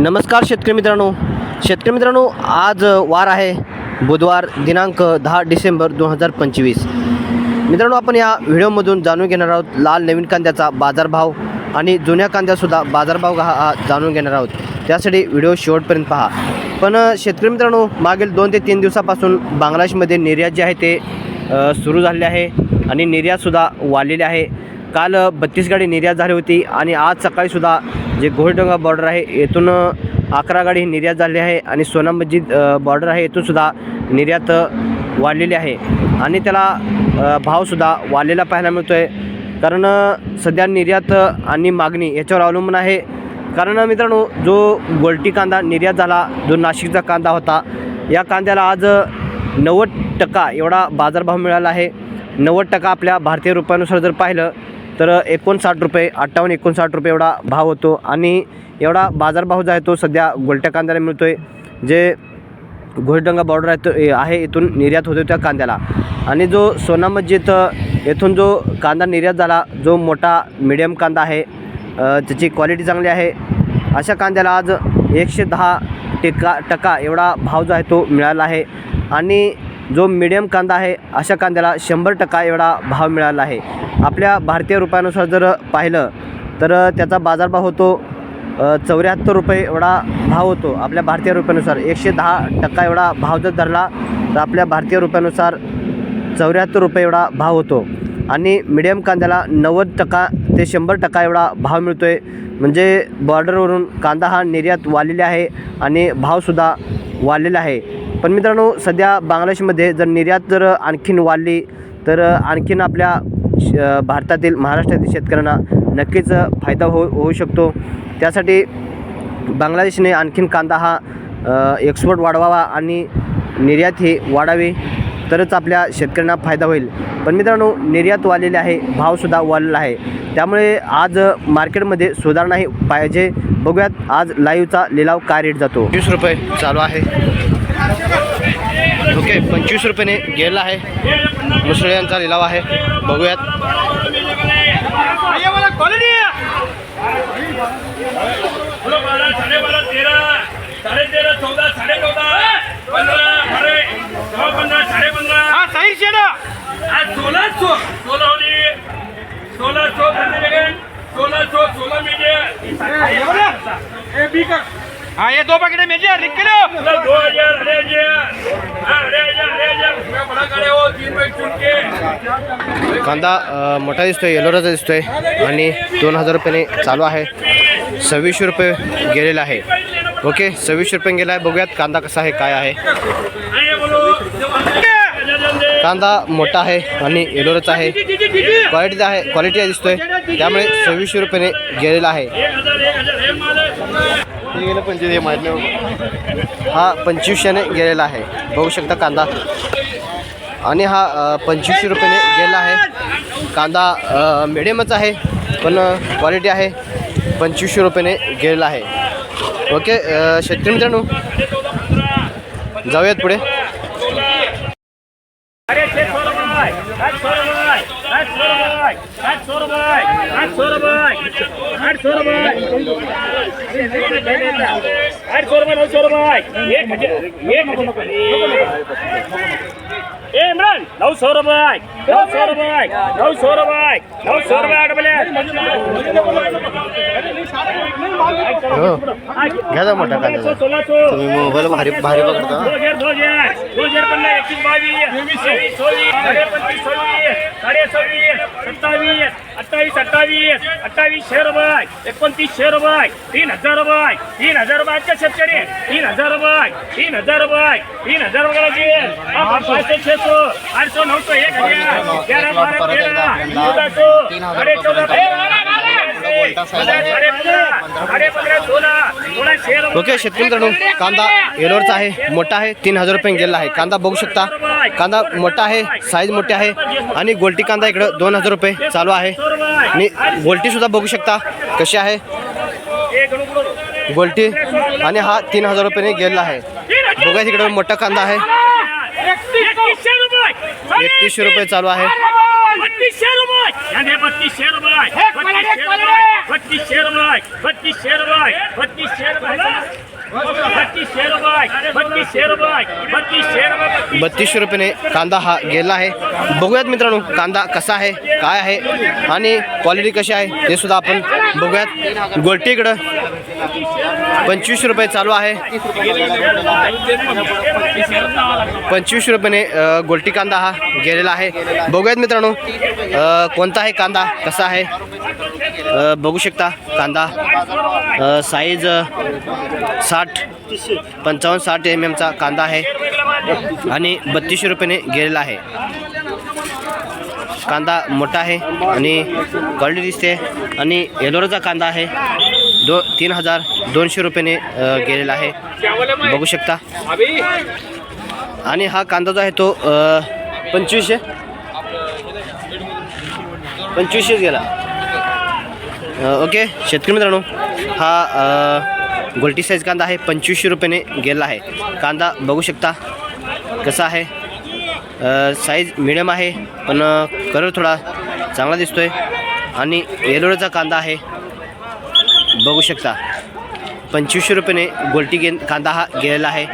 नमस्कार शेतकरी मित्रांनो. शेतकरी मित्रांनो आज वार आहे. बुधवार दिनांक दहा डिसेंबर दोन हजार पंचवीस. मित्रांनो आपण या व्हिडिओमधून जाणून घेणार आहोत लाल नवीन कांद्याचा बाजारभाव आणि जुन्या कांद्यासुद्धा बाजारभाव हा जाणून घेणार आहोत. त्यासाठी व्हिडिओ शेवटपर्यंत पहा. पण शेतकरी मित्रांनो मागील दोन ते तीन दिवसापासून बांगलादेशमध्ये निर्यात जे आहे ते सुरू झालेले आहे आणि निर्यातसुद्धा वाढलेली आहे. काल बत्तीस गाडी निर्यात झाली होती आणि आज सकाळीसुद्धा जे घोळडोंगा बॉर्डर आहे येथून अकरा गाडी निर्यात झाली आहे आणि सोना मस्जिद बॉर्डर आहे येथूनसुद्धा निर्यात वाढलेली आहे. आणि त्याला भावसुद्धा वाढलेला पाहायला मिळतो आहे कारण सध्या निर्यात आणि मागणी याच्यावर अवलंबून आहे. कारण मित्रांनो जो गोलटी कांदा निर्यात झाला जो नाशिकचा कांदा होता या कांद्याला आज नव्वद टक्का एवढा बाजारभाव मिळाला आहे. नव्वद टक्का आपल्या भारतीय रुपयानुसार जर पाहिलं तर एकोणसाठ रुपये अठ्ठावन्न एकोणसाठ रुपये एवढा भाव होतो आणि एवढा बाजारभाव जो आहे तो सध्या गोलट्या कांद्याला मिळतो आहे जे घोषडंगा बॉर्डर आहे तो ए- आहे इथून निर्यात होतो त्या कांद्याला. आणि जो सोना मस्जिद येथून जो कांदा निर्यात झाला जो मोठा मिडियम कांदा आहे त्याची क्वालिटी चांगली आहे. अशा कांद्याला आज एकशे दहा टेका टक्का एवढा भाव जो आहे तो मिळाला आहे. आणि जो मिडियम कांदा आहे अशा कांद्याला शंभर टक्का एवढा भाव मिळाला आहे. आपल्या भारतीय रुपयानुसार जर पाहिलं तर त्याचा बाजारभाव होतो चौऱ्याहत्तर रुपये एवढा भाव होतो. आपल्या भारतीय रुपयानुसार एकशे दहा टक्का एवढा भाव जर धरला तर आपल्या भारतीय रुपयानुसार चौऱ्याहत्तर रुपये एवढा भाव होतो. आणि मिडियम कांद्याला नव्वद टक्का ते शंभर टक्का एवढा भाव मिळतो आहे म्हणजे बॉर्डरवरून कांदा हा निर्यात वाढलेला आहे आणि भावसुद्धा वाढलेला आहे. पण मित्रांनो सध्या बांगलादेशमध्ये जर निर्यात जर आणखीन वाढली तर आणखीन आपल्या श- भारतातील महाराष्ट्रातील शेतकऱ्यांना नक्कीच फायदा हो होऊ शकतो. त्यासाठी बांगलादेशने आणखीन कांदा हा एक्सपोर्ट वाढवावा आणि निर्यात ही वाढावी तरच आपल्या शेतकऱ्यांना फायदा होईल. पण मित्रांनो निर्यात वाढलेली आहे भावसुद्धा वाढलेला आहे. त्यामुळे आज मार्केटमध्ये सुधारणाही पाहिजे. बघूयात आज लाईव्हचा लिलाव काय रेट जातो? वीस रुपये चालू आहे. ओके पंचवीस रुपयाने गेला आहे मुसळ्यांचा लिलाव आहे बघूयात बोलो बारह साढ़े बारह तेरह साढ़े तेरह चौदह साढ़े चौदह पंद्रह अरे नौ पंद्रह साढ़े पंद्रह हाँ सही से ना आज सोलह सौ सोलह होली सोलह सौ सोलह सौ सोलह मीडिया हाँ ये दो पैकेट मेजे लिख के लो. हाँ कांदा मोठा दिसतोय येलोराचा दिसतोय आणि दोन हजार रुपयाने चालू आहे. सव्वीसशे रुपये गेलेला आहे. ओके सव्वीसशे रुपये गेला आहे. बघूयात कांदा कसा आहे काय आहे. कांदा मोठा आहे आणि येलोराचा आहे. क्वालिटीचा आहे क्वालिटी दिसतोय. त्यामुळे सव्वीसशे रुपयाने गेलेला आहे. एक गेलं पंचवीस हे माहीत नाही हा पंचवीसशेने गेलेला आहे. बघू शकता कांदा. आणि हा पंचवीसशे रुपयाने गेलेला आहे. कांदा मिडियमच आहे पण क्वालिटी आहे. पंचवीसशे रुपयाने गेलेला आहे. ओके शेतकरी मित्रांनो जाऊयात पुढे. આઠસો રૂપિયા. આઠસો રૂપિયા. આઠસો રૂપિયા. આઠસો રૂપિયા. सौ रुपए आठ सौ रुपए आठ सौ रुपए आठ सौ रुपए आठ सौ रुपए नौ सौ रुपए एक हजार एक ए इमरान नौ सौ रुपए नौ सौ रुपए नौ सौ रुपए नौ सौ रुपए आठ हो घ्या जा मोठा कांदा सोलह सौ तुम्ही मोबाईल भारी भारी बघता दो हजार दो हजार दो हजार पंद्रह इक्कीस बाईस तेईस चौबीस साढ़े पच्चीस छब्बीस साढ़े छब्बीस सत्तावीस अट्ठाईस अट्ठावीस अट्ठावीस छह रुपये एकोणतीस छह रुपये तीन हजार रुपये तीन हजार रुपये आजच्या शेतकरी तीन हजार रुपये तीन हजार रुपये तीन हजार रुपये पाचशे छह सौ आठ सौ नौ सौ ओके शेतकरी मित्रांनो कांदा येलोरचा आहे मोठा आहे तीन हजार रुपये गेला आहे. कांदा बघू शकता. कांदा मोठा आहे साईज मोठी आहे आणि गोलटी कांदा इकडं दोन हजार रुपये चालू आहे. आणि गोलटी सुद्धा बघू शकता कशी आहे. गोलटी आणि हा तीन हजार रुपयाने गेलेला आहे. बघा तिकडं मोठा कांदा आहे. एकतीसशे रुपये एकतीसशे रुपये चालू आहे हत्ती शेरबाय हत्ती शेरबाय हत्ती शेरबाय बत्तीसशे रुपयाने कांदा हा गेला आहे. बघूयात मित्रांनो कांदा कसा आहे काय आहे आणि क्वालिटी कशी आहे ते सुद्धा आपण बघूयात. गोल्टीकडं पंचवीसशे रुपये चालू आहे. पंचवीसशे रुपयाने गोलटी कांदा हा गेलेला आहे. बघूयात मित्रांनो कोणता आहे कांदा कसा आहे? बघू शकता कांदा साईज साठ पंचावन्न साठ एम एमचा कांदा आहे आणि बत्तीसशे रुपयाने गेलेला आहे. कांदा मोठा आहे आणि क्वालिटी दिसते आणि येलोराचा कांदा आहे. दो तीन हजार दोनशे रुपयाने गेलेला आहे. बघू शकता. आणि हा कांदा जो आहे तो पंचवीसशे पंचवीसशेच गेला. ओके शेतकरी मित्रांनो हा गोल्टी साईज कांदा आहे पंचवीसशे रुपयाने गेला आहे. कांदा बघू शकता कसा आहे. साईज मिडियम आहे पण कलर थोडा चांगला दिसतोय. आणि येलोडचा कांदा आहे बघू शकता. पंचवीसशे रुपयाने गोल्टी गे कांदा हा गेलेला आहे.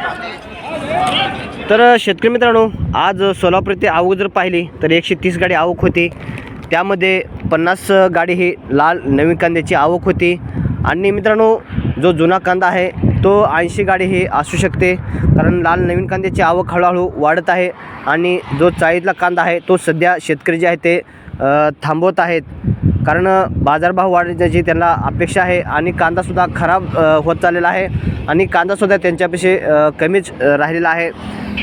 तर शेतकरी मित्रांनो आज सोलापूर ते आवक जर पाहिली तर एकशे तीस गाडी आवक होती. त्यामध्ये पन्नास गाडी ही लाल नवीन कांद्याची आवक होती. आणि मित्रांनो जो जुना कांदा आहे तो ऐंशी गाडी ही असू शकते. कारण लाल नवीन कांद्याची आवक हळूहळू वाढत आहे. आणि जो चाळीतला कांदा आहे तो सध्या शेतकरी जे आहे ते थांबवत आहेत. कारण बाजारभाव वाढण्याची त्यांना अपेक्षा आहे आणि कांदासुद्धा खराब होत चाललेला आहे आणि कांदासुद्धा त्यांच्यापेक्षा कमीच राहिलेला आहे.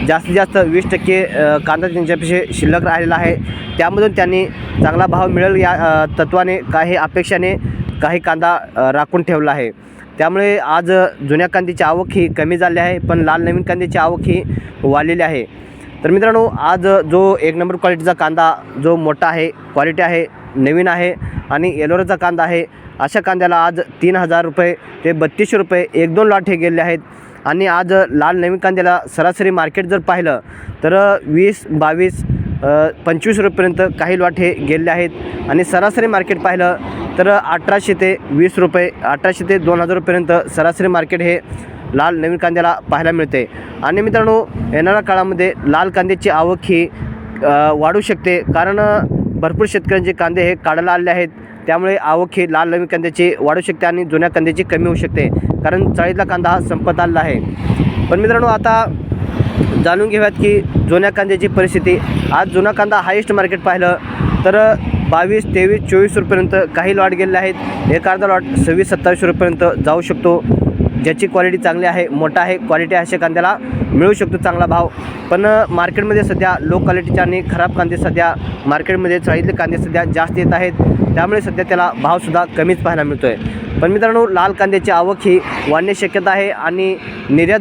जास्तीत जास्त वीस टक्के कांदा त्यांच्यापेक्षा शिल्लक राहिलेला आहे. त्यामधून त्यांनी चांगला भाव मिळेल या तत्वाने काही अपेक्षाने काही कांदा राखून ठेवला आहे. त्यामुळे आज जुन्या कांद्याची आवक ही कमी झाली आहे पण लाल नवीन कांद्याची आवक ही वाढलेली आहे. तर मित्रांनो आज जो एक नंबर क्वालिटीचा कांदा जो मोठा आहे क्वालिटी आहे नवीन आहे आणि येलोराचा कांदा आहे. अशा कांद्याला आज तीन हजार रुपये ते बत्तीसशे रुपये एक दोन लॉट हे गेले आहेत. आणि आज लाल नवीन कांद्याला सरासरी मार्केट जर पाहिलं तर वीस बावीस पंचवीस रुपयेपर्यंत काही लॉट हे गेलेले आहेत. आणि सरासरी मार्केट पाहिलं तर अठराशे ते वीस रुपये अठराशे ते दोन हजार रुपयेपर्यंत सरासरी मार्केट हे लाल नवीन कांद्याला पाहायला मिळते. आणि मित्रांनो येणाऱ्या काळामध्ये लाल कांद्याची आवक ही वाढू शकते. कारण भरपूर शेतकऱ्यांचे कांदे हे काढायला आलेले आहेत. त्यामुळे आवक ही लाल नवीन कांद्याची वाढू शकते आणि जुन्या कांद्याची कमी होऊ शकते. कारण चाळीतला कांदा हा संपत आलेला आहे. पण मित्रांनो आता जाणून घेऊयात की जुन्या कांद्याची परिस्थिती. आज जुना कांदा हायेस्ट मार्केट पाहिलं तर बावीस तेवीस चोवीस रुपयेपर्यंत काही लॉट गेलेले आहेत. एक अर्धा लॉट सव्वीस सत्तावीस रुपयेपर्यंत जाऊ शकतो. ज्याची क्वालिटी चांगली आहे मोठा आहे क्वालिटी अशा कांद्याला मिळू शकतो चांगला भाव. पण मार्केटमध्ये सध्या लो क्वालिटीचे आणि खराब कांदे सध्या मार्केटमध्ये चाळीतले कांदे सध्या जास्त येत आहेत. त्यामुळे सध्या त्याला भावसुद्धा कमीच पाहायला मिळतो आहे पण मित्रांनो लाल कांद्याची आवक ही वाढण्याची शक्यता आहे आणि निर्यात